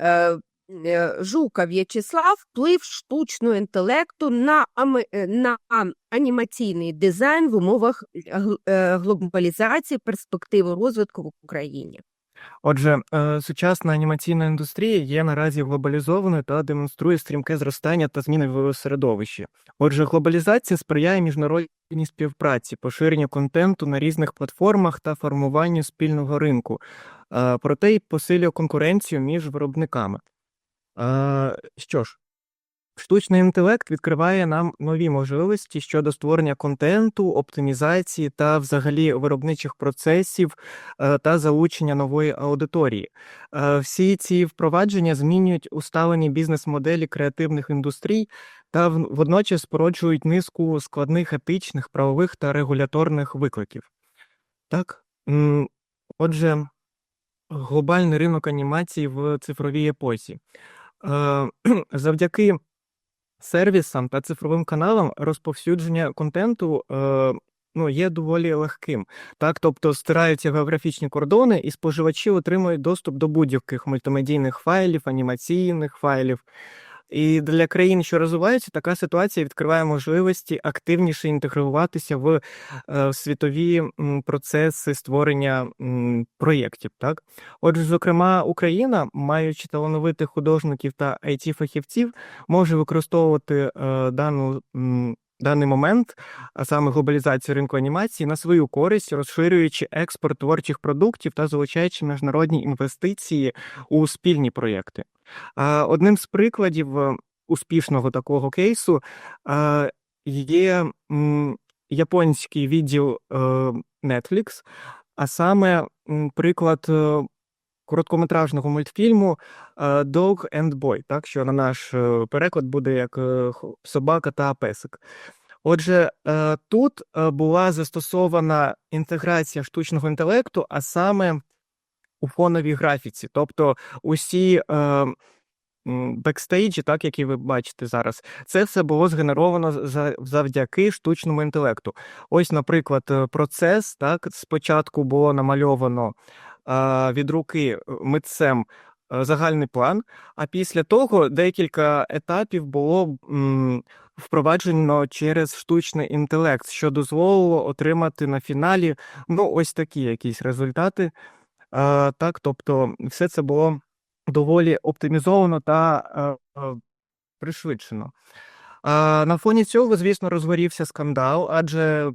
Е, е, Жука В'ячеслав вплив штучного інтелекту на, е, на анімаційний дизайн в умовах глобалізації перспективи розвитку в Україні. Отже, сучасна анімаційна індустрія є наразі глобалізованою та демонструє стрімке зростання та зміни в середовищі. Отже, глобалізація сприяє міжнародній співпраці, поширенню контенту на різних платформах та формуванню спільного ринку, проте й посилює конкуренцію між виробниками. Що ж, штучний інтелект відкриває нам нові можливості щодо створення контенту, оптимізації та взагалі виробничих процесів е, та залучення нової аудиторії. Е, Всі ці впровадження змінюють усталені бізнес-моделі креативних індустрій та водночас породжують низку складних етичних, правових та регуляторних викликів. Так, отже, глобальний ринок анімації в цифровій епосі. Е, Завдяки сервісам та цифровим каналам розповсюдження контенту е, ну, є доволі легким. Так, тобто стираються географічні кордони, і споживачі отримують доступ до будь-яких мультимедійних файлів, анімаційних файлів. І для країн, що розвиваються, така ситуація відкриває можливості активніше інтегруватися в е, світові процеси створення проєктів. Так, отже, зокрема, Україна, маючи талановитих художників та it фахівців може використовувати е, дану. Даний момент, а саме глобалізацію ринку анімації, на свою користь, розширюючи експорт творчих продуктів та залучаючи міжнародні інвестиції у спільні проєкти. Одним з прикладів е, успішного такого кейсу є японський відділ е, Netflix, а саме приклад е, короткометражного мультфільму е, Dog and Boy, так що на наш е, переклад буде як е, собака та песик. Отже, тут була застосована інтеграція штучного інтелекту, а саме у фоновій графіці. Тобто усі бекстейджі, так які ви бачите зараз, це все було згенеровано за- завдяки штучному інтелекту. Ось, наприклад, процес так спочатку було намальовано від руки е, митцем е, загальний план, а після того декілька етапів було впроваджено через штучний інтелект, що дозволило отримати на фіналі ну ось такі якісь результати. Так, тобто, все це було доволі оптимізовано та е, пришвидшено. На фоні цього, звісно, розгорівся скандал, адже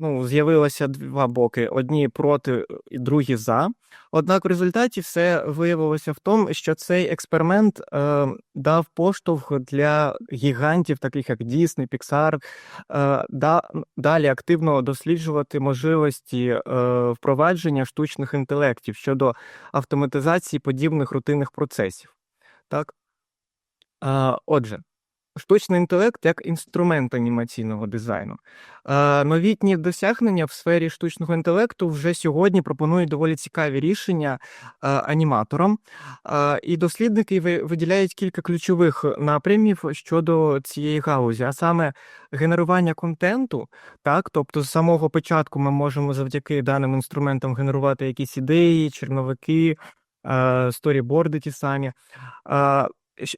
ну, з'явилося два боки: одні проти, і другі за. Однак в результаті все виявилося в тому, що цей експеримент е, дав поштовх для гігантів, таких як Disney, Pixar, е, да, далі активно досліджувати можливості е, впровадження штучних інтелектів щодо автоматизації подібних рутинних процесів. Так? А, отже, штучний інтелект як інструмент анімаційного дизайну. Новітні досягнення в сфері штучного інтелекту вже сьогодні пропонують доволі цікаві рішення аніматорам. І дослідники виділяють кілька ключових напрямів щодо цієї галузі, а саме генерування контенту. Так, тобто з самого початку ми можемо завдяки даним інструментам генерувати якісь ідеї, черновики, сторіборди ті самі.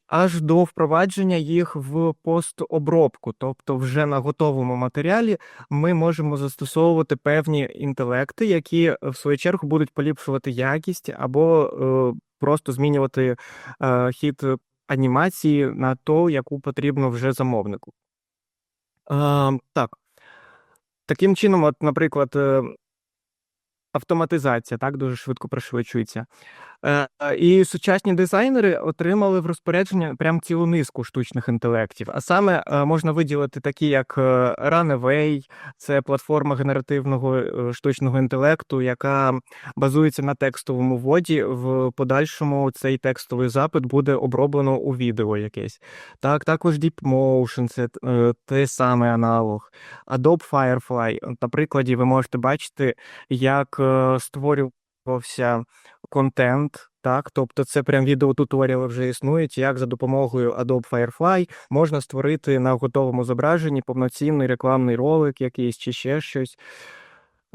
Аж до впровадження їх в постобробку, тобто вже на готовому матеріалі ми можемо застосовувати певні інтелекти, які е, в свою чергу будуть поліпшувати якість або е, просто змінювати е, хід анімації на ту, яку потрібно вже замовнику. Так. Таким чином, от, наприклад, автоматизація так дуже швидко пришвидшується. Е, І сучасні дизайнери отримали в розпорядження прям цілу низку штучних інтелектів. А саме е, можна виділити такі, як е, Runaway, це платформа генеративного штучного інтелекту, яка базується на текстовому вводі. В подальшому цей текстовий запит буде оброблено у відео якесь. Так, також DeepMotion, це е, той самий аналог. Adobe Firefly. На прикладі ви можете бачити, як створювався контент. Так, тобто це прям відеотуторіали вже існують, як за допомогою Adobe Firefly можна створити на готовому зображенні повноцінний рекламний ролик якийсь чи ще щось.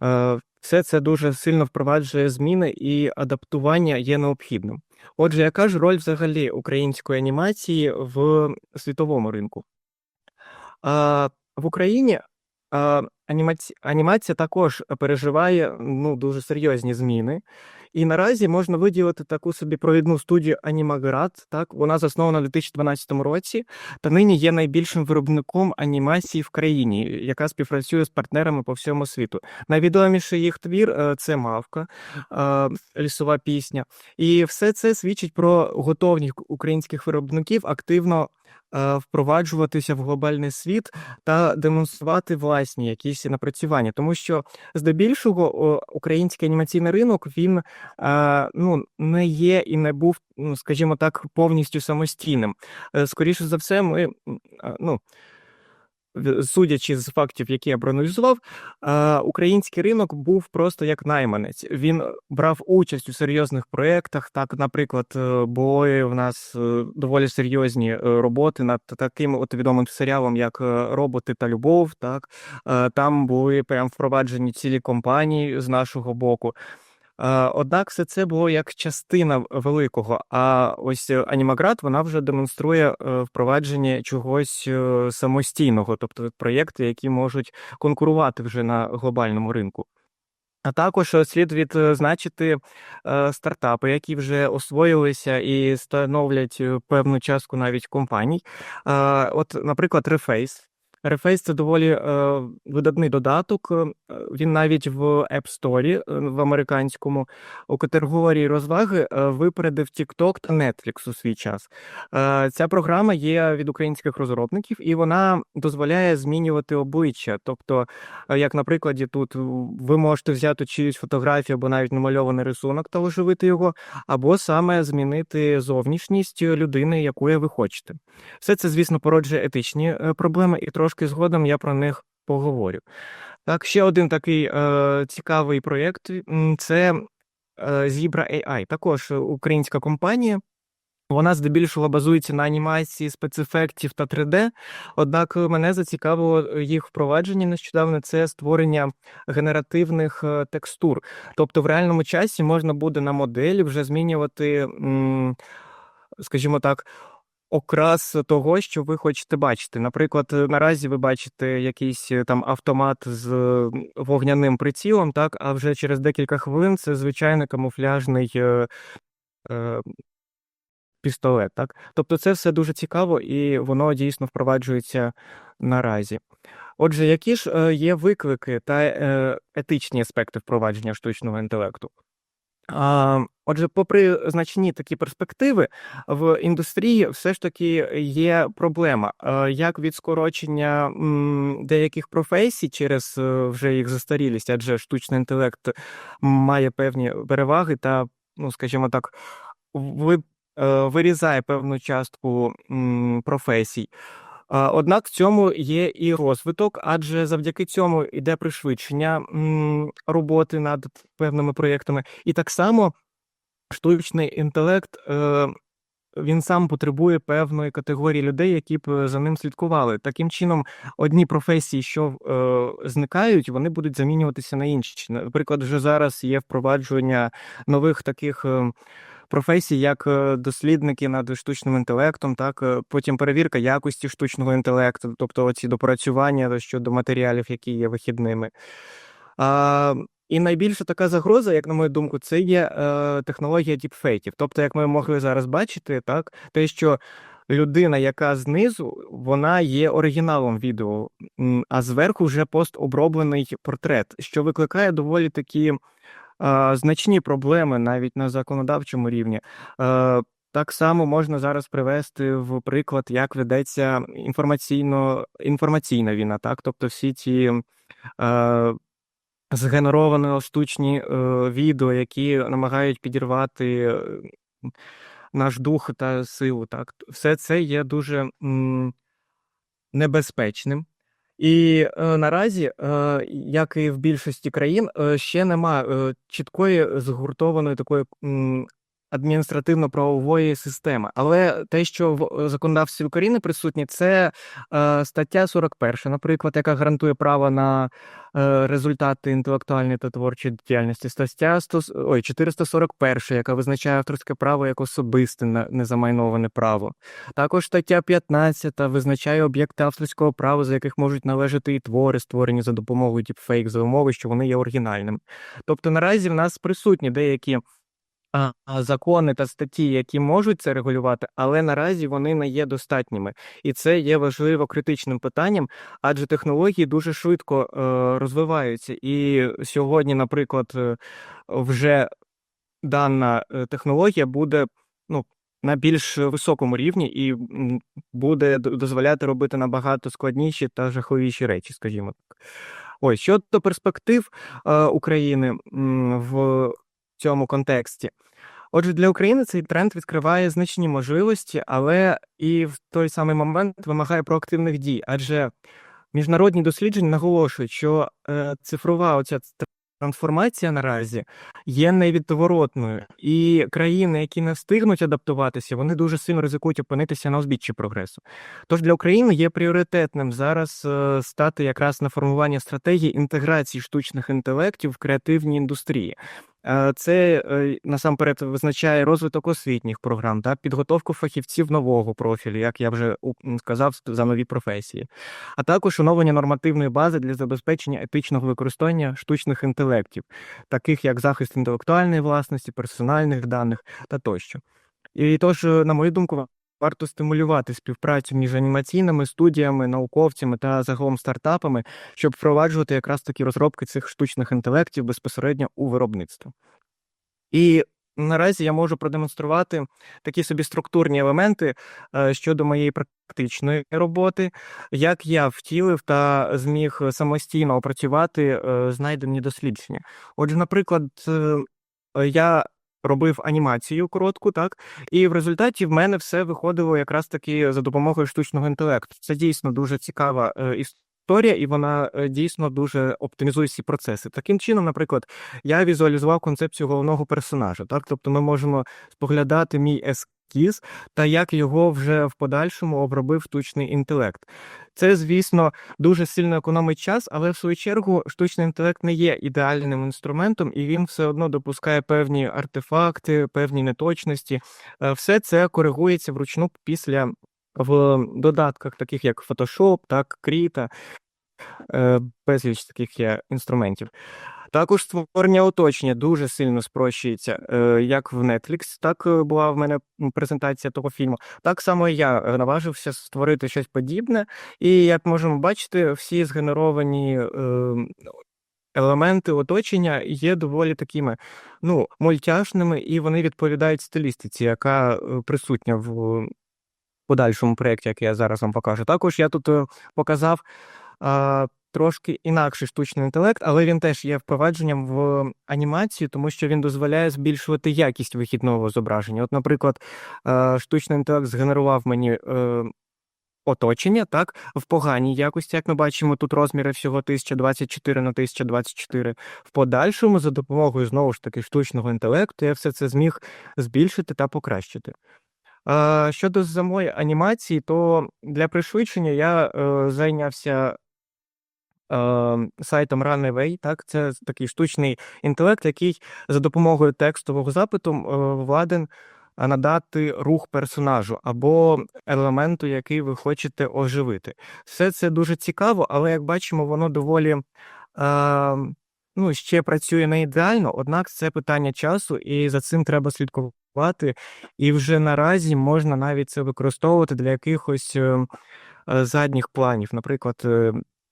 Е, Все це дуже сильно впроваджує зміни, і адаптування є необхідним. Отже, яка ж роль взагалі української анімації в світовому ринку? В Україні а, анімація також переживає ну, дуже серйозні зміни. І наразі можна виділити таку собі провідну студію Анімаград. Так, вона заснована у 2012 році та нині є найбільшим виробником анімації в країні, яка співпрацює з партнерами по всьому світу. Найвідоміший їх твір е, це Мавка, лісова пісня. І все це свідчить про готовність українських виробників активно впроваджуватися в глобальний світ та демонструвати власні якісь напрацювання, тому що здебільшого український анімаційний ринок він е, ну, не є і не був, ну, скажімо так, повністю самостійним. Е, Скоріше за все, ми е, ну. Судячи з фактів, які я проаналізував, е, український ринок був просто як найманець. Він брав участь у серйозних проєктах. Так, наприклад, е, були в нас е, доволі серйозні роботи над таким от відомим серіалом, як Роботи та Любов. Так там були прям впроваджені цілі компанії з нашого боку. Е, Однак все це було як частина великого. А ось е, Анімаград вона вже демонструє е, впровадження чогось самостійного, тобто проєкти, які можуть конкурувати вже на глобальному ринку. А також слід відзначити стартапи, які вже освоїлися і становлять певну частку навіть компаній. От, наприклад, Reface. Reface – це доволі е, видатний додаток. е, Він навіть в App Store, е, в американському, у категорії розваги е, випередив TikTok та Netflix у свій час. Е, Ця програма є від українських розробників, і вона дозволяє змінювати обличчя. Тобто, як на прикладі, тут ви можете взяти чиюсь фотографію або навіть намальований рисунок та оживити його, або саме змінити зовнішність людини, якої ви хочете. Все це, звісно, породжує етичні проблеми, і трошки згодом я про них поговорю. Так, ще один такий е, цікавий проєкт це е, Zebra AI, також українська компанія. Вона здебільшого базується на анімації спецефектів та 3D. Однак мене зацікавило їх впровадження нещодавно це створення генеративних е, текстур. Тобто в реальному часі можна буде на моделі вже змінювати, скажімо так, окрас того, що ви хочете бачити. Наприклад, е, наразі ви бачите якийсь е, там автомат з вогняним прицілом, так, а вже через декілька хвилин це звичайний камуфляжний. е, е, пістолет, так? Тобто це все дуже цікаво і воно дійсно впроваджується наразі. Отже, які ж е, є виклики та етичні аспекти впровадження штучного інтелекту? Отже, попри значні такі перспективи, в індустрії все ж таки є проблема, як від скорочення деяких професій через е, вже їх застарілість, адже штучний інтелект має певні переваги та, ну скажімо так, е, вирізає певну частку професій. Однак в цьому є і розвиток, адже завдяки цьому йде пришвидшення роботи над певними проєктами. І так само штучний інтелект е, він сам потребує певної категорії людей, які б е, за ним слідкували. Таким чином, одні професії, що е, зникають, вони будуть замінюватися на інші. Наприклад, вже зараз є впровадження нових таких. Е, Професій, як е, дослідники над штучним інтелектом, так е, потім перевірка якості штучного інтелекту, тобто оці допрацювання щодо матеріалів, які є вихідними. А, і найбільша така загроза, як на мою думку, це є е, технологія діпфейків. Тобто, як ми могли зараз бачити, так те, що людина, яка знизу, вона є оригіналом відео, а зверху вже постоброблений портрет, що викликає доволі такі е, значні проблеми навіть на законодавчому рівні. Е, так само можна зараз привести в приклад, як ведеться інформаційно інформаційна війна, так тобто всі ці. Е, Згенеровані штучні е, відео, які намагають підірвати наш дух та силу. Так, все це є дуже м, небезпечним. І е, наразі, е, як і в більшості країн, е, ще нема е, чіткої згуртованої такої м, адміністративно-правової системи. Але те, що в е, законодавстві України присутні, це е, стаття 41, наприклад, яка гарантує право на е, результати інтелектуальної та творчої діяльності. Стаття 100, ой, 441, яка визначає авторське право як особисте незамайноване право. Також стаття 15 визначає об'єкти авторського права, за яких можуть належати і твори, створені за допомогою діпфейк за умови, що вони є оригінальними. Тобто наразі в нас присутні деякі а, закони та статті, які можуть це регулювати, але наразі вони не є достатніми. І це є важливо критичним питанням, адже технології дуже швидко е, розвиваються. І сьогодні, наприклад, е, вже дана е, технологія буде ну, на більш високому рівні і буде дозволяти робити набагато складніші та жахливіші речі, скажімо так. Ось щодо перспектив е, України в цьому контексті. Отже, для України цей тренд відкриває значні можливості, але і в той самий момент вимагає проактивних дій, адже міжнародні дослідження наголошують, що е, цифрова оця трансформація наразі є невідворотною, і країни, які не встигнуть адаптуватися, вони дуже сильно ризикують опинитися на узбіччі прогресу. Тож для України є пріоритетним зараз е, стати якраз на формування стратегії інтеграції штучних інтелектів в креативній індустрії. Е, Це е, насамперед визначає розвиток освітніх програм, та підготовку фахівців нового профілю, як я вже сказав, за нові професії, а також оновлення нормативної бази для забезпечення етичного використання штучних інтелектів, таких як захист інтелектуальної власності, персональних даних та тощо. І тож, е, на мою думку, варто стимулювати співпрацю між анімаційними студіями, науковцями та загалом стартапами, щоб впроваджувати якраз такі розробки цих штучних інтелектів безпосередньо у виробництво. І наразі я можу продемонструвати такі собі структурні елементи е, щодо моєї практичної роботи, як я втілив та зміг самостійно опрацювати е, знайдені дослідження. Отже, наприклад, е, я робив анімацію коротку, так, і в результаті в мене все виходило якраз таки за допомогою штучного інтелекту. Це дійсно дуже цікава історія. історія, і вона е, дійсно дуже оптимізує всі процеси. Таким чином, наприклад, я візуалізував концепцію головного персонажа. Так, тобто ми можемо споглядати мій ескіз та як його вже в подальшому обробив штучний інтелект. Це, звісно, дуже сильно економить час, але в свою чергу штучний інтелект не є ідеальним інструментом, і він все одно допускає певні артефакти, певні неточності. Е, Все це коригується вручну після в додатках, таких як Photoshop, так, Krita, е, безліч таких є інструментів. Також створення оточення дуже сильно спрощується, е, як в Netflix, так е, була в мене презентація того фільму. Так само і я е, наважився створити щось подібне, і як можемо бачити, всі згенеровані елементи оточення є доволі такими ну, мультяшними, і вони відповідають стилістиці, яка присутня в подальшому проєкті, який я зараз вам покажу. Також я тут показав а, трошки інакший штучний інтелект, але він теж є впровадженням в анімацію, тому що він дозволяє збільшувати якість вихідного зображення. От, наприклад, е, штучний інтелект згенерував мені. е, Оточення, так, в поганій якості, як ми бачимо, тут розміри всього 1024 на 1024. В подальшому, за допомогою знову ж таки штучного інтелекту, я все це зміг збільшити та покращити. А, щодо самої анімації, то для пришвидшення я е, зайнявся е, сайтом Runaway, так, це такий штучний інтелект, який за допомогою текстового запиту е, владен надати рух персонажу або елементу, який ви хочете оживити. Все це дуже цікаво, але як бачимо, воно доволі е, ну, ще працює не ідеально, однак це питання часу, і за цим треба слідкувати. І вже наразі можна навіть це використовувати для якихось е, е, задніх планів. Наприклад, е,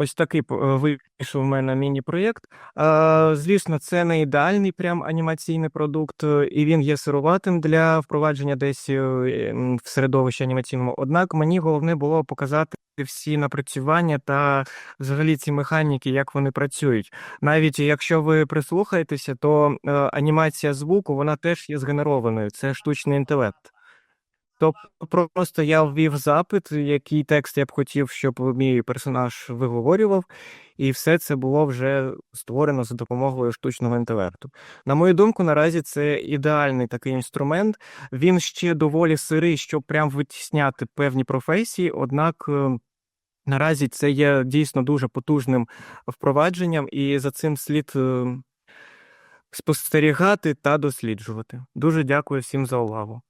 Ось такий е, вийшов у мене міні-проєкт. Е, Звісно, це не ідеальний прям анімаційний продукт, е, і він є сироватим для впровадження десь в середовищі анімаційному. Однак мені головне було показати всі напрацювання та взагалі ці механіки, як вони працюють. Навіть якщо ви прислухаєтеся, то анімація звуку вона теж є згенерованою. Це штучний інтелект. Тобто просто я ввів запит, який текст я б хотів, щоб мій персонаж виговорював, і все це було вже створено за допомогою штучного інтелекту. На мою думку, наразі це ідеальний такий інструмент. Він ще доволі сирий, щоб прям витісняти певні професії, однак. е, Наразі це є дійсно дуже потужним впровадженням, і за цим слід е, спостерігати та досліджувати. Дуже дякую всім за увагу.